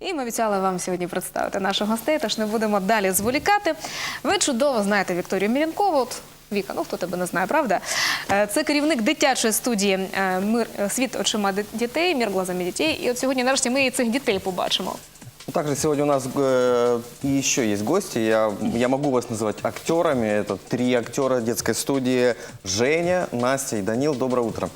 І ми обіцяли вам сьогодні представити наших гостей, тож не будемо далі зволікати. Ви чудово знаєте Вікторію Мірянкову. От, Віка, ну хто тебе не знає, правда? Е, Це керівник дитячої студії е, «Мир світ очима дітей, мір глазами дітей. І от сьогодні, нарешті, ми і цих дітей побачимо. Также сегодня у нас э, еще есть гости. Я, я могу вас называть актерами. Это три актера детской студии. Женя, Настя и Данил. Доброе утро.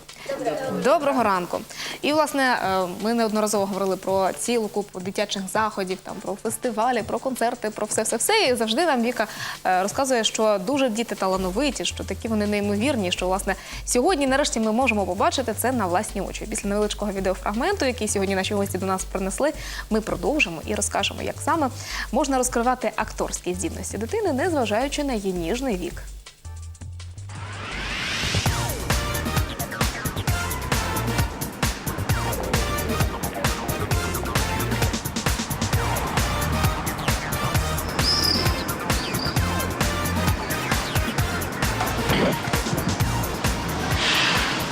Доброго ранку. І власне е, ми неодноразово говорили про цілу купу дитячих заходів, там про фестивалі, про концерти, про все, все, все. І завжди нам Віка е, розказує, що дуже діти талановиті, що такі вони неймовірні. Що власне сьогодні, нарешті, ми можемо побачити це на власні очі. Після невеличкого відеофрагменту, який сьогодні наші гості до нас принесли, ми продовжимо і розкажемо, як саме можна розкривати акторські здібності дитини, незважаючи на її ніжний вік.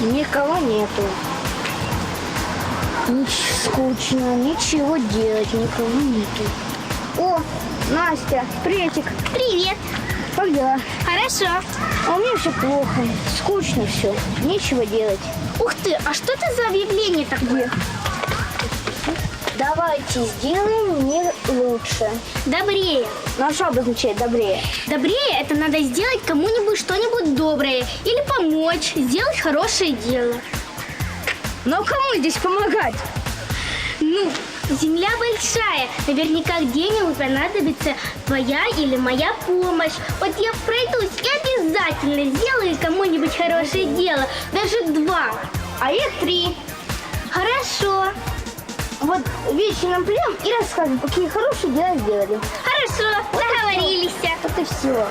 Никого нету. Скучно, ничего делать, никого нету. О, Настя, приветик. Привет. Как дела? Хорошо. А у меня все плохо, скучно все, нечего делать. Ух ты, а что это за объявление такое? Давайте сделаем мир лучше. Добрее. Ну а что обозначает добрее? Добрее это надо сделать кому-нибудь что-нибудь доброе или помочь, сделать хорошее дело. Но кому здесь помогать? Ну, земля большая, наверняка где-нибудь понадобится твоя или моя помощь. Вот я пройдусь и обязательно сделаю кому-нибудь хорошее дело, даже два, А их три. Хорошо, Вот вечером придем и расскажем, какие хорошие дела сделали. хорошо, договорились. Вот и все.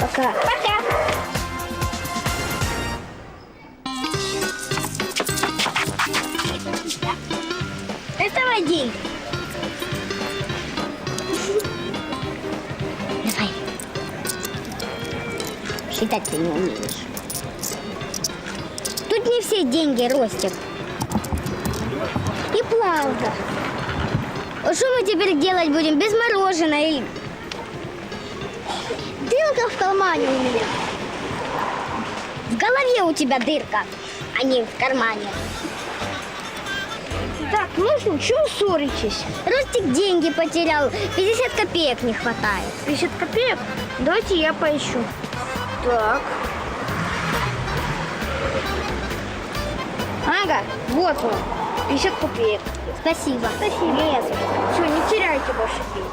Пока. Пока. Вадим. Давай. Считать ты не умеешь. Тут не все деньги ростят. И правда. А что мы теперь делать будем без мороженого? Или... Дырка в кармане у меня. В голове у тебя дырка, а не в кармане. Так, ну что, чего ссоритесь? Ростик деньги потерял, 50 копеек не хватает. 50 копеек? Давайте я поищу. Так. Ага, вот он. 50 копеек. Спасибо. Спасибо. Нет. Все, не теряйте больше денег.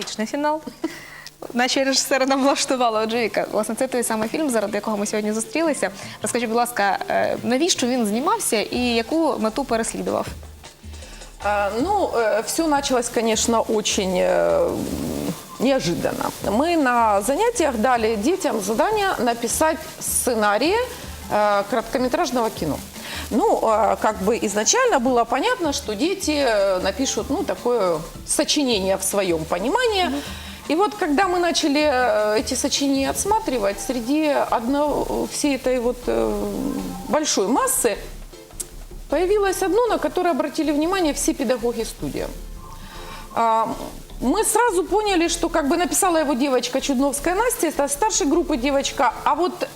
Драматичний фінал. Наші режисери нам влаштували. Отже, Віка, власне, це той самий фільм, заради якого ми сьогодні зустрілися. Розкажіть, будь ласка, е, навіщо він знімався і яку мету переслідував? А, Ну, все началось, конечно, очень э, неожиданно. Мы на занятиях дали детям задание написать сценарии э, короткометражного кино. Ну, э, как бы изначально было понятно, что дети э, напишут, ну, такое сочинение в своем понимании. И вот когда мы начали э, эти сочинения отсматривать, среди одного, всей этой вот э, большой массы Появилось одно, на которое обратили внимание все педагоги студии. А, Мы сразу поняли, что как бы написала его девочка Чудновская Настя, это старшей группы девочка, а вот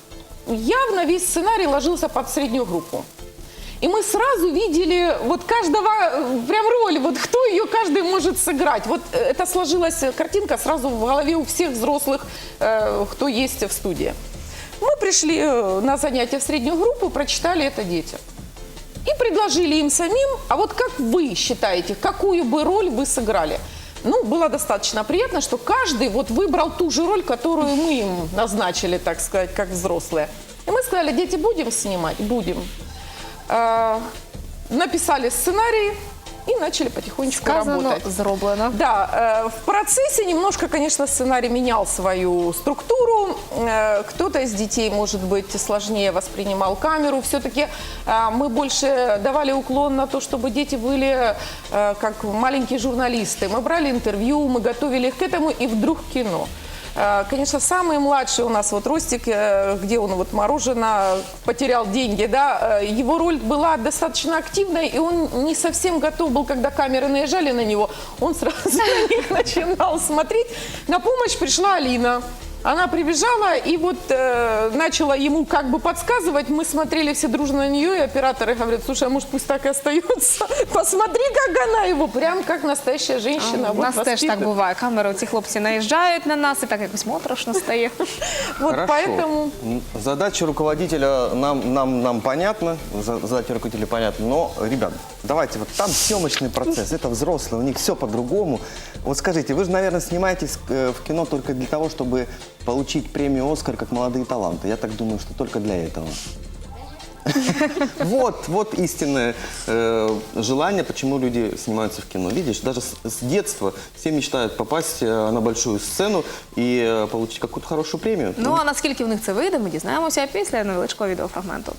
явно весь сценарий ложился под среднюю группу. И мы сразу видели вот каждого, э, прям роль, вот кто ее каждый может сыграть. Вот э, это сложилась картинка сразу в голове у всех взрослых, э, кто есть в студии. Мы пришли на занятия в среднюю группу, прочитали это детям. И предложили им самим, а вот как вы считаете, какую бы роль вы сыграли? Ну, было достаточно приятно, что каждый вот выбрал ту же роль, которую мы им назначили, так сказать, как взрослые. И мы сказали, дети, будем снимать? Будем. Э, Написали сценарий, и начали потихонечку Сказано, работать. зроблено. Да, э, в процессе немножко, конечно, сценарий менял свою структуру. Э, Кто-то из детей, может быть, сложнее воспринимал камеру. Все-таки мы больше давали уклон на то, чтобы дети были как маленькие журналисты. Мы брали интервью, мы готовили их к этому, и вдруг кино. Э, Конечно, самый младший у нас вот Ростик, э, где он вот мороженое потерял деньги, да, э, его роль была достаточно активной, и он не совсем готов был, когда камеры наезжали на него, он сразу на них начинал смотреть. На помощь пришла Алина. Она прибежала и вот э, начала ему как бы подсказывать. Мы смотрели все дружно на нее, и операторы говорят, слушай, а может пусть так и остается? Посмотри, как она его, прям как настоящая женщина. У вот нас теж так воспитывает. буває. Камери, ці хлопці наїжджають на нас і так якось моторошно стає. Вот Хорошо. поэтому... М, Задача руководителя нам, нам, нам понятна, за- задача руководителя понятна, но, ребят, давайте, вот там съемочный процесс, это взрослые, у них все по-другому. Вот скажите, вы же, наверное, снимаетесь э, в кино только для того, чтобы получить премию «Оскар» как молодые таланты. Я так думаю, что только для этого. Вот, вот истинное э, желание, почему люди снимаются в кино. Видишь, даже с, с детства все мечтают попасть э, на большую сцену и э, получить какую-то хорошую премию. Ну а наскільки в них це вийде, ми дізнаємося після невеличкого відеофрагменту.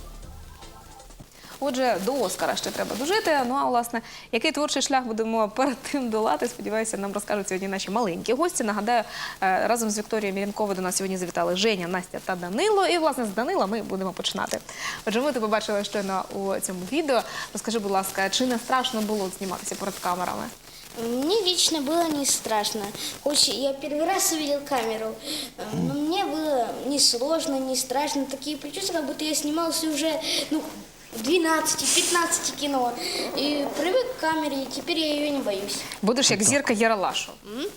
Отже, до Оскара ще треба дожити. Ну а власне, який творчий шлях будемо перед тим долати? Сподіваюся, нам розкажуть сьогодні наші маленькі гості. Нагадаю, е, разом з Вікторією Мірянковою до нас сьогодні завітали Женя, Настя та Данило. І власне з Данила ми будемо починати. Отже, ми ти побачили щойно у цьому відео. Розкажи, будь ласка, чи не страшно було зніматися перед камерами? Мне лично было не страшно. Хоть я первый раз увидел камеру, э, но мне было не сложно, не страшно. Такие причувствия, как будто я снимался уже ну, в 12-15 кино. И привык к камере, и теперь я ее не боюсь. Будеш як зірка Яралашу. Ну,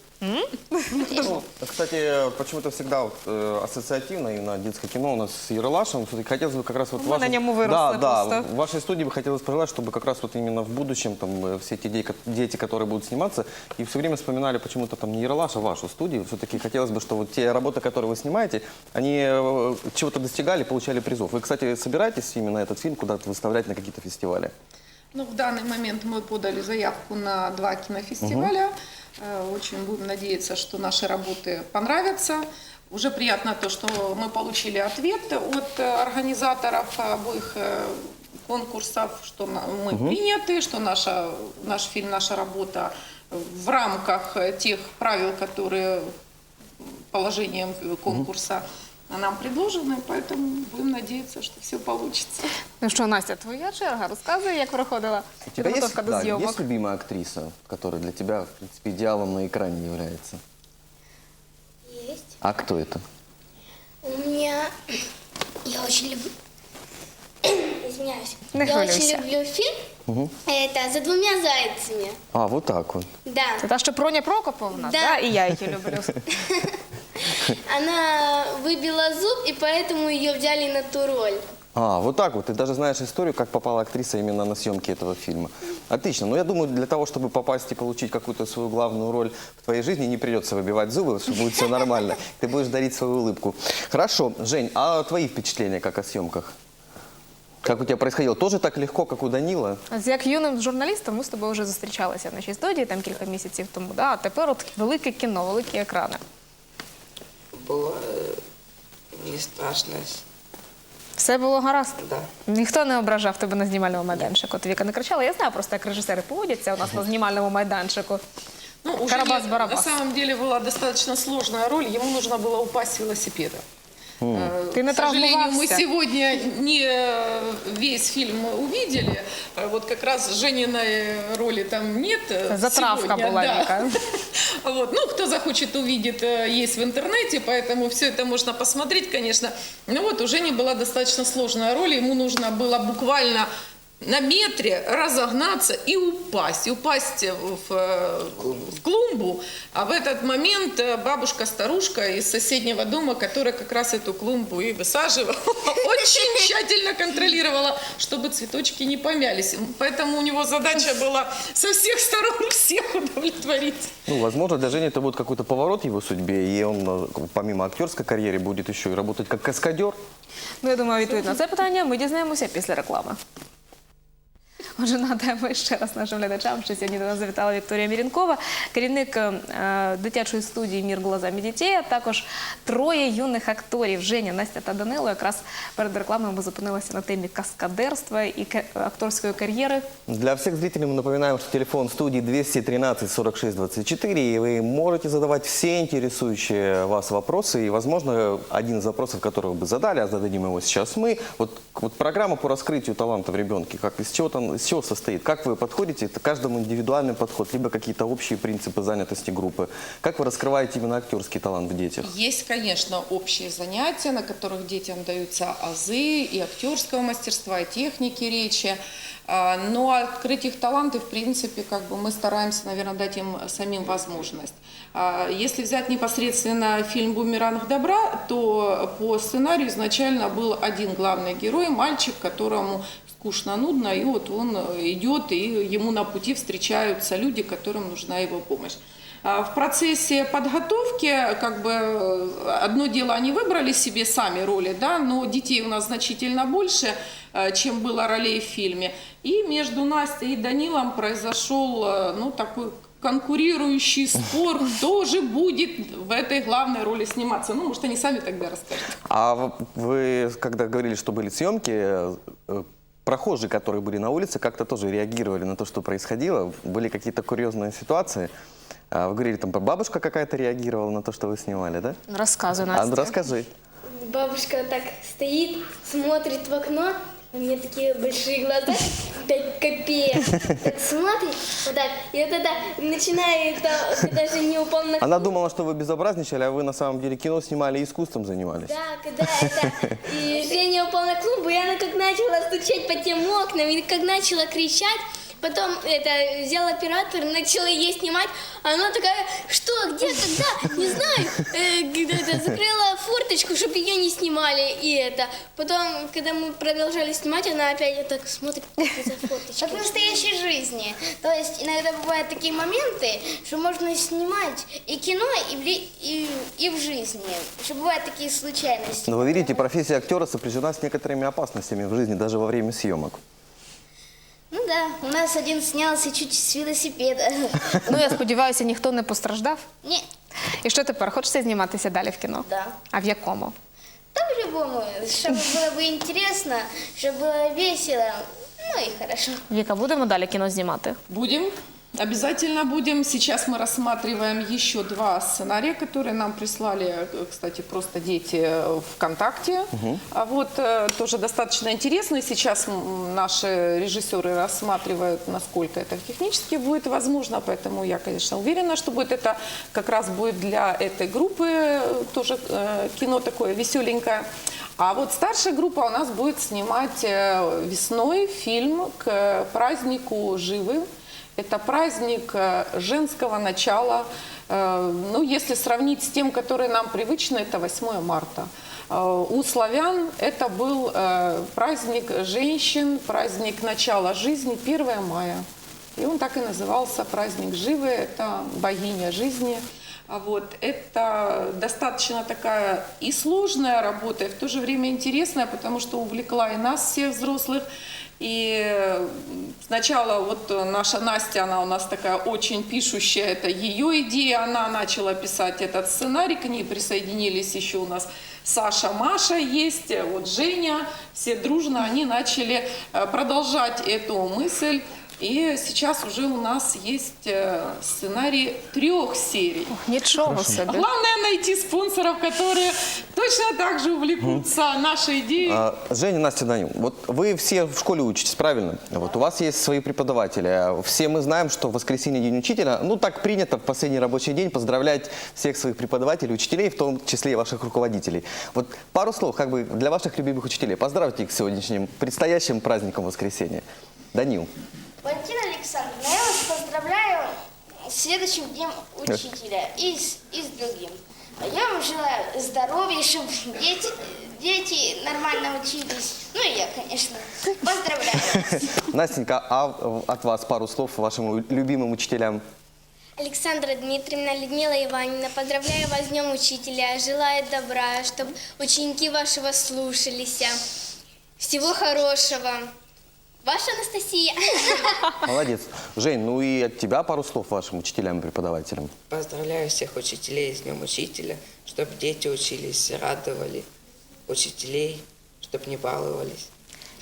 кстати, почему-то всегда вот, э, ассоциативно именно детское кино у нас с Ералашем. Все-таки хотелось бы как раз вот... Мы в вашей- на нем Да, выросли да, просто. в вашей студии бы хотелось пожелать, чтобы как раз вот именно в будущем там э, все те де- дети, которые будут сниматься, и все время вспоминали почему-то там не Ералаш, а вашу студию. Все-таки хотелось бы, что вот те работы, которые вы снимаете, они э, чего-то достигали, получали призов. Вы, кстати, собираетесь именно этот фильм куда-то выставлять на какие-то фестивали? Ну, в данный момент мы подали заявку на два кинофестиваля. Э, Очень будем надеяться, что наши работы понравятся. Уже приятно то, что мы получили ответ от э, организаторов обоих э, конкурсов, что мы приняты, что наша, наш фильм, наша работа в рамках тех правил, которые положением конкурса нам предложены, поэтому будем надеяться, что все получится. Ну що, Настя, твоя черга. Розказуй, як проходила У тебя есть, підготовка до да, зйомок. есть любимая актриса, которая для тебя, в принципе, идеалом на экране является? Есть. А кто это? У меня... Я очень люблю... Извиняюсь. Не я хвилюйся. очень люблю фильм. Это «За двумя зайцами». А, вот так вот. Да. Це та, що Проня Прокоповна, Да. да. і я її люблю. Она выбила зуб, и поэтому ее взяли на ту роль. А, вот так вот. Ты даже знаешь историю, как попала актриса именно на съемки этого фильма. Отлично. Но я думаю, для того, чтобы попасть и получить какую-то свою главную роль в твоей жизни, не придется выбивать зубы, что будет все нормально. Ты будешь дарить свою улыбку. Хорошо. Жень, а твои впечатления как о съемках? Как у тебя происходило? Тоже так легко, как у Данила? З як юним журналістом ми з тобою вже зустрічалися в нашій студії там кілька місяців тому. Да? А тепер от велике кіно, великі екрани. Було е, не страшно. Все було гаразд. Да. Ніхто не ображав тебе на знімальному майданчику. От Віка не кричала. Я знаю просто, як режисери поводяться у нас на знімальному майданчику. Ну, у Жени Карабас-Барабас. на самом деле была достаточно сложная роль. Ему нужно было упасть с велосипеда. Э, Ты К сожалению, мы сегодня не э, весь фильм увидели. Э, Вот как раз Жениной роли там нет. э, Затравка сегодня, была, да. Вот. Ну, кто захочет, увидит, э, есть в интернете, поэтому все это можно посмотреть, конечно. Ну вот, у Жени была достаточно сложная роль, ему нужно было буквально на метре разогнаться и упасть, и упасть в, э, в клумбу. А в этот момент э, бабушка-старушка из соседнего дома, которая как раз эту клумбу и высаживала, очень тщательно контролировала, чтобы цветочки не помялись. Поэтому у него задача была со всех сторон всех удовлетворить. Ну, возможно, для Жени это будет какой-то поворот в его судьбе, и он, э, помимо актерской карьеры, будет еще и работать как каскадер. Ну, я думаю, відповідь на це питання ми дізнаємося після реклами. Отже, нагадаємо ще раз нашим глядачам, що сьогодні до нас завітала Вікторія Мірінкова, керівник е, дитячої студії Мір глазами дітей, а також троє юних акторів Женя, Настя та Данило. Якраз перед рекламою ми зупинилися на темі каскадерства і ке- акторської кар'єри. Для всех зрителей мы напоминаем, что телефон студии 213 46 24, и вы можете задавать все интересующие вас вопросы. И, возможно, один из вопросов, который вы бы задали, а зададим его сейчас мы, вот, вот программа по раскрытию таланта в ребенке, как, из, чего там, из чего состоит, как вы подходите, это каждому индивидуальный подход, либо какие-то общие принципы занятости группы, как вы раскрываете именно актерский талант в детях? Есть, конечно, общие занятия, на которых детям даются азы и актерского мастерства, и техники речи. А, Но открыть их таланты, в принципе, как бы мы стараемся, наверное, дать им самим возможность. А, Если взять непосредственно фильм «Бумеранг добра», то по сценарию изначально был один главный герой, мальчик, которому скучно, нудно, и вот он идет, и ему на пути встречаются люди, которым нужна его помощь. А В процессе подготовки, как бы, э, одно дело, они выбрали себе сами роли, да, но детей у нас значительно больше, э, чем было ролей в фильме. И между Настей и Данилом произошел, э, ну, такой конкурирующий спор, кто же будет в этой главной роли сниматься. Ну, может, они сами тогда расскажут. А вы, когда говорили, что были съемки, э, э, прохожие, которые были на улице, как-то тоже реагировали на то, что происходило? Были какие-то курьезные ситуации? А Вы говорили, там бабушка какая-то реагировала на то, что вы снимали, да? А, Настя. ну, расскажи. Бабушка так стоит, смотрит в окно, у меня такие большие глаза, пять копеек. Так смотрит, вот так, и вот это начинает, а, даже не упал на Она думала, что вы безобразничали, а вы на самом деле кино снимали и искусством занимались. Да, когда это... И Женя упал на клумбу, и она как начала стучать по тем окнам, и как начала кричать, Потом это взял оператор, начала ей снимать, а она такая, что, где, когда, не знаю. Э, где это, закрыла форточку, чтобы ее не снимали, и это. Потом, когда мы продолжали снимать, она опять так смотрит за форточку. Как в настоящей жизни. То есть иногда бывают такие моменты, что можно снимать и кино, и в, ли- и, и в жизни. Что бывают такие случайности. Но вы видите, профессия актера сопряжена с некоторыми опасностями в жизни, даже во время съемок. Ну да, у нас один снялся чуть с велосипеда. Ну я сподіваюся, ніхто не постраждав. Не, І що тепер? Хочеться зніматися далі в кіно? Да. А в якому? там по-любому, чтобы было бы интересно, чтобы было весело, ну и хорошо. Віка, будемо далі кіно знімати? Будем. Обязательно будем. Сейчас мы рассматриваем еще два сценария, которые нам прислали, э, кстати, просто дети э, ВКонтакте. А вот э, тоже достаточно интересно. И сейчас наши режиссеры рассматривают, насколько это технически будет возможно. Поэтому я, конечно, уверена, что будет это как раз будет для этой группы тоже кино такое веселенькое. А вот старшая группа у нас будет снимать весной фильм к празднику Живы. Это праздник э, женского начала. Э, Ну, если сравнить с тем, который нам привычно, это 8 марта. Э, У славян это был праздник женщин, праздник начала жизни 1 мая. И он так и назывался праздник Живы, это богиня жизни. А вот это достаточно такая и сложная работа, и в то же время интересная, потому что увлекла и нас, всех взрослых. И сначала вот наша Настя, она у нас такая очень пишущая, это ее идея, она начала писать этот сценарий, к ней присоединились еще у нас Саша, Маша есть, вот Женя, все дружно, они начали э, продолжать эту мысль. И сейчас уже у нас есть э, сценарий трех серий. Нічого собі. Главное найти спонсоров, которые точно так же увлекутся нашей идеей. А, Женя, Настя, Данил, вот вы все в школе учитесь, правильно? Вот у вас есть свои преподаватели. А Все мы знаем, что в воскресенье день учителя, ну так принято в последний рабочий день поздравлять всех своих преподавателей, учителей, в том числе и ваших руководителей. Вот пару слов как бы для ваших любимых учителей. Поздравьте их с сегодняшним предстоящим праздником воскресенья. Данил. Валентина Александровна, я вас поздравляю с следующим днем учителя и с, и с другим. А Я вам желаю здоровья, чтобы дети, дети нормально учились. Ну и я, конечно. Поздравляю. вас. Настенька, а от вас пару слов вашим любимым учителям? Александра Дмитриевна, Людмила Ивановна, поздравляю вас с Днем Учителя, желаю добра, чтобы ученики вашего слушались. Всего хорошего. Ваша Анастасия. Молодец. Жень, ну и от тебя пару слов вашим учителям и преподавателям. Поздравляю всех учителей с Днем Учителя, чтобы дети учились, радовали учителей, чтобы не баловались.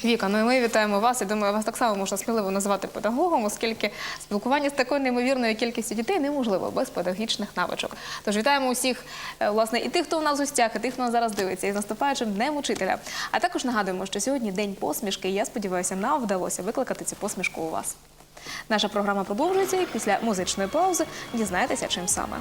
Віка, ну і ми вітаємо вас. Я думаю, вас так само можна сміливо назвати педагогом, оскільки спілкування з такою неймовірною кількістю дітей неможливо без педагогічних навичок. Тож вітаємо усіх, е, власне, і тих, хто у нас в гостях, і тих, хто нас зараз дивиться, і з наступаючим днем учителя. А також нагадуємо, що сьогодні день посмішки. і Я сподіваюся, нам вдалося викликати цю посмішку у вас. Наша програма продовжується і після музичної паузи дізнаєтеся, чим саме.